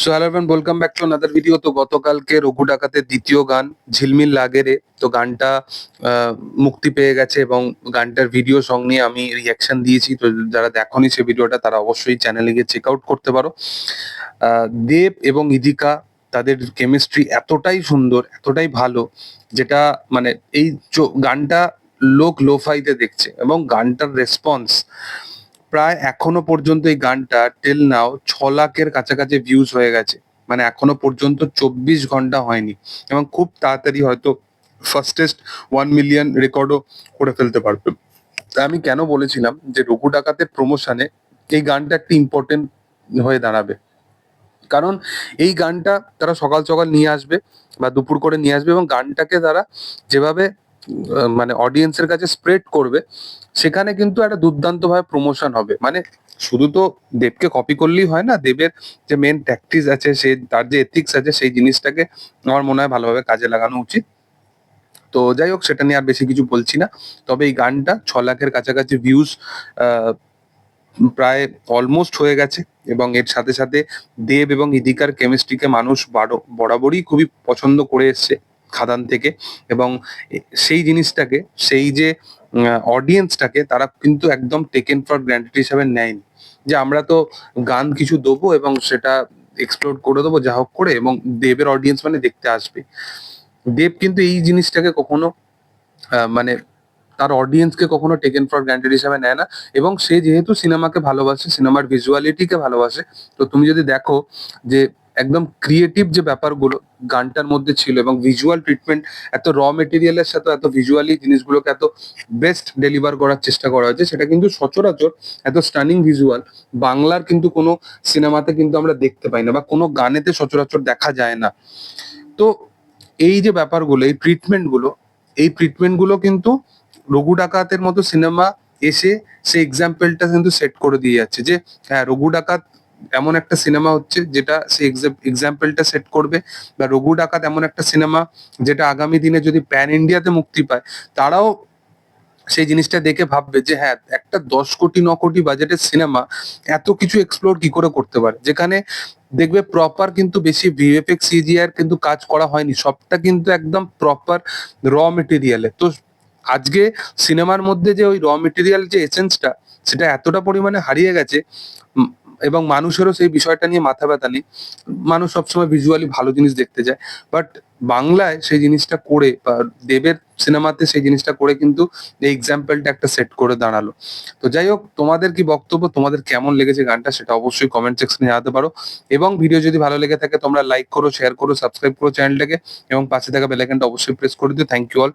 So hello everyone welcome back to another video তো গতকালকে রঘু ডাকাতের দ্বিতীয় গান, ঝিলমিল লাগে রে তো গানটা মুক্তি পেয়ে গেছে এবং গানটার ভিডিও সং নিয়ে আমি রিয়াকশন দিয়েছি। তো যারা দেখনি সেই ভিডিওটা তারা অবশ্যই চ্যানেলে গিয়ে চেক আউট করতে পারো। দেব এবং ইদিকা, তাদের কেমিস্ট্রি এতটাই সুন্দর, এতটাই ভালো, যেটা মানে এই গানটা লোক লোফাইতে দেখছে এবং গানটার রেসপন্স প্রায় এখনও পর্যন্ত এই গানটা টেল নাও ছ লাখের কাছাকাছি ভিউজ হয়ে গেছে। মানে এখনও পর্যন্ত চব্বিশ ঘণ্টা হয়নি। এবং খুব তাড়াতাড়ি হয়তো ফার্স্টেস্ট ওয়ান মিলিয়ন রেকর্ডও করে ফেলতে পারবে। তাই আমি কেন বলেছিলাম যে রঘু ডাকাতে প্রমোশনে এই গানটা একটা ইম্পর্টেন্ট হয়ে দাঁড়াবে। কারণ এই গানটা তারা সকাল সকাল নিয়ে আসবে বা দুপুর করে নিয়ে আসবে এবং গানটাকে তারা যেভাবে মানে অডিয়েন্সের কাছে স্প্রেড করবে, সেখানে কিন্তু একটা দুর্দান্ত ভাবে প্রমোশন হবে। মানে শুধু তো দেবকে কপি করলেই হয় না, দেবের যে মেন প্র্যাকটিস আছে, সে তার যে এথিক্স আছে, সেই জিনিসটাকে আমার মনে হয় ভালোভাবে কাজে লাগানো উচিত। তো যাই হোক, সেটা নিয়ে আর বেশি কিছু বলছি না। তবে এই গানটা ছ লাখের কাছাকাছি ভিউজ প্রায় অলমোস্ট হয়ে গেছে এবং এর সাথে সাথে দেব এবং ইদিকার কেমিস্ট্রিকে মানুষ বারো, বরাবরই খুবই পছন্দ করে এসছে। খাদান থেকে এবং সেই জিনিসটাকে, সেই যে অডিয়েন্সটাকে তারা কিন্তু একদম টেকেন ফর গ্র্যান্টেড হিসাবে নেয়নি। যে আমরা তো গান কিছু দেবো এবং সেটা এক্সপ্লোর করে দেবো যা হোক করে এবং দেবের অডিয়েন্স মানে দেখতে আসবে। দেব কিন্তু এই জিনিসটাকে কখনো মানে তার অডিয়েন্সকে কখনো টেকেন ফর গ্র্যান্টেড হিসাবে নেয় না এবং সে যেহেতু সিনেমাকে ভালোবাসে, সিনেমার ভিজুয়ালিটিকে ভালোবাসে, তো তুমি যদি দেখো যে একদম ক্রিয়েটিভ যে ব্যাপারগুলো গানটার মধ্যে ছিল এবং ভিজুয়াল ট্রিটমেন্ট এত র মেটেরিয়ালের সাথে এত ভিজুয়ালি জিনিসগুলোকে এত বেস্ট ডেলিভার করার চেষ্টা করা হয়েছে, সেটা কিন্তু সচরাচর এত স্টানিং ভিজুয়াল বাংলার কিন্তু কোনো সিনেমাতে কিন্তু আমরা দেখতে পাই না বা কোনো গানেতে সচরাচর দেখা যায় না। তো এই যে ব্যাপারগুলো, এই ট্রিটমেন্টগুলো এই ট্রিটমেন্টগুলো কিন্তু রঘু ডাকাতের মতো সিনেমা এসে সেই এক্সাম্পলটা কিন্তু সেট করে দিয়ে যাচ্ছে যে হ্যাঁ রঘু ডাকাত এমন একটা সিনেমা হচ্ছে যেটা সেই এক্সাম্পলটা সেট করবে। বা রঘু ডাকাত এমন একটা সিনেমা যেটা আগামী দিনে যদি প্যান ইন্ডিয়াতে মুক্তি পায়, তারাও সেই জিনিসটা দেখে ভাববে যে হ্যাঁ একটা দশ কোটি, ন কোটি বাজেটের সিনেমা এত কিছু এক্সপ্লোর কি করে করতে পারে? যেখানে দেখবে প্রপার কিন্তু বেশি ভিএফএক্স সিজিআর কিন্তু কাজ করা হয়নি। সবটা কিন্তু একদম প্রপার র মেটেরিয়ালে তো আজকে সিনেমার মধ্যে যে ওই র মেটেরিয়াল যে এসেন্সটা সেটা এতটা পরিমাণে হারিয়ে গেছে এবং মানুষেরও সেই বিষয়টা নিয়ে মাথা ব্যথা নেই। মানুষ সবসময় ভিজুয়ালি ভালো জিনিস দেখতে যায়। বাট বাংলায় সেই জিনিসটা করে বা দেবের সিনেমাতে সেই জিনিসটা করে কিন্তু এই এক্সাম্পলটা একটা সেট করে দাঁড়াল। তো যাই হোক, তোমাদের কি বক্তব্য, তোমাদের কেমন লেগেছে গানটা সেটা অবশ্যই কমেন্ট সেকশনে জানাতে পারো। এবং ভিডিও যদি ভালো লেগে থাকে, তোমরা লাইক করো শেয়ার করো সাবস্ক্রাইব করো চ্যানেলটাকে এবং পাশে থাকা বেলাইকনটা অবশ্যই প্রেস করে দিও। Thank you all